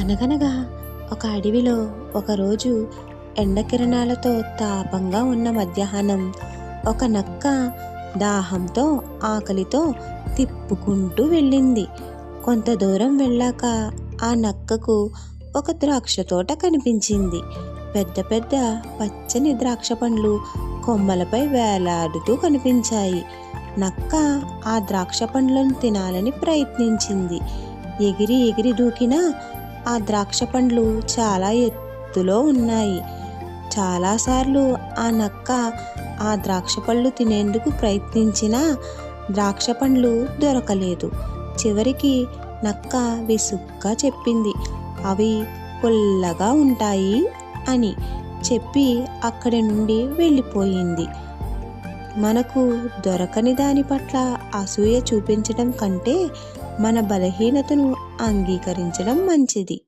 అనగనగా ఒక అడవిలో ఒకరోజు ఎండకిరణాలతో తాపంగా ఉన్న మధ్యాహ్నం ఒక నక్క దాహంతో ఆకలితో తిప్పుకుంటూ వెళ్ళింది. కొంత దూరం వెళ్ళాక ఆ నక్కకు ఒక ద్రాక్ష తోట కనిపించింది. పెద్ద పెద్ద పచ్చని ద్రాక్ష పండ్లు కొమ్మలపై వేలాడుతూ కనిపించాయి. నక్క ఆ ద్రాక్ష పండ్లను తినాలని ప్రయత్నించింది. ఎగిరి ఎగిరి దూకినా ఆ ద్రాక్ష పండ్లు చాలా ఎత్తులో ఉన్నాయి. చాలాసార్లు ఆ నక్క ఆ ద్రాక్ష పళ్ళు తినేందుకు ప్రయత్నించినా ద్రాక్ష పండ్లు దొరకలేదు. చివరికి నక్క విసుగ్గా చెప్పింది అవి పుల్లగా ఉంటాయి అని చెప్పి అక్కడి నుండి వెళ్ళిపోయింది. మనకు దొరకని దాని పట్ల అసూయ చూపించడం కంటే మన బలహీనతను అంగీకరించడం మంచిది.